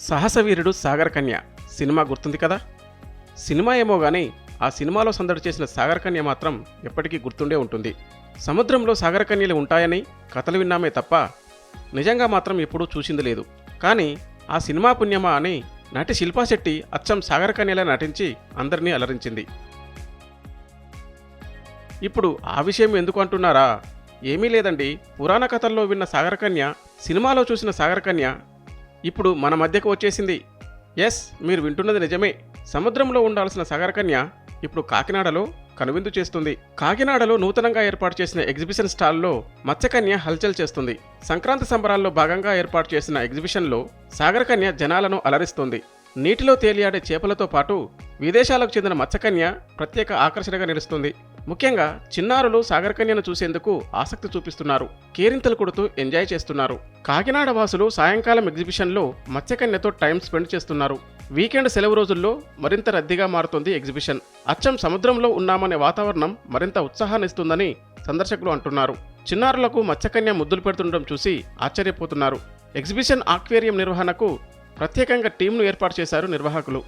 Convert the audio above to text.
సాహసవీరుడు Sagar Kanya cinema గుర్తుంది కదా? Cinema ఏమో గానీ ఆ సినిమాలో సందడి చేసిన సాగర్ కన్య మాత్రం ఎప్పటికీ గుర్తుండే ఉంటుంది. సముద్రంలో సాగరకన్యలు ఉంటాయని కథలు విన్నామే తప్ప నిజంగా మాత్రం ఎప్పుడూ చూసింది లేదు. కానీ ఆ సినిమా పుణ్యమా అని నటి శిల్పా శెట్టి అచ్చం సాగరకన్యలా నటించి అందరినీ అలరించింది. ఇప్పుడు ఆ విషయం ఎందుకు అంటున్నారా? ఏమీ లేదండి. పురాణ కథల్లో విన్న సాగరకన్య సినిమాలో చూసిన సాగరకన్య ఇప్పుడు మన మధ్యకు వచ్చేసింది. ఎస్ మీరు వింటున్నది నిజమే. సముద్రంలో ఉండాల్సిన సాగరకన్య ఇప్పుడు కాకినాడలో కనువిందు చేస్తుంది. కాకినాడలో నూతనంగా ఏర్పాటు చేసిన ఎగ్జిబిషన్ స్టాల్లో మత్స్యకన్య హల్చల్ చేస్తుంది. సంక్రాంతి సంబరాల్లో భాగంగా ఏర్పాటు చేసిన ఎగ్జిబిషన్లో సాగరకన్య జనాలను అలరిస్తుంది. నీటిలో తేలియాడే చేపలతో పాటు విదేశాలకు చెందిన మత్స్యకన్య ప్రత్యేక ఆకర్షణగా నిలుస్తుంది. ముఖ్యంగా చిన్నారులు సాగరకన్యను చూసేందుకు ఆసక్తి చూపిస్తున్నారు. కేరింతలు కొడుతూ ఎంజాయ్ చేస్తున్నారు. కాకినాడ వాసులు సాయంకాలం ఎగ్జిబిషన్లో మత్స్యకన్యతో టైం స్పెండ్ చేస్తున్నారు. వీకెండ్ సెలవు రోజుల్లో మరింత రద్దీగా మారుతుంది ఎగ్జిబిషన్. అచ్చం సముద్రంలో ఉన్నామనే వాతావరణం మరింత ఉత్సాహాన్నిస్తుందని సందర్శకులు అంటున్నారు. చిన్నారులకు మత్స్యకన్య ముద్దులు పెడుతుండడం చూసి ఆశ్చర్యపోతున్నారు. ఎగ్జిబిషన్ ఆక్వేరియం నిర్వహణకు ప్రత్యేకంగా టీంను ఏర్పాటు చేశారు నిర్వాహకులు.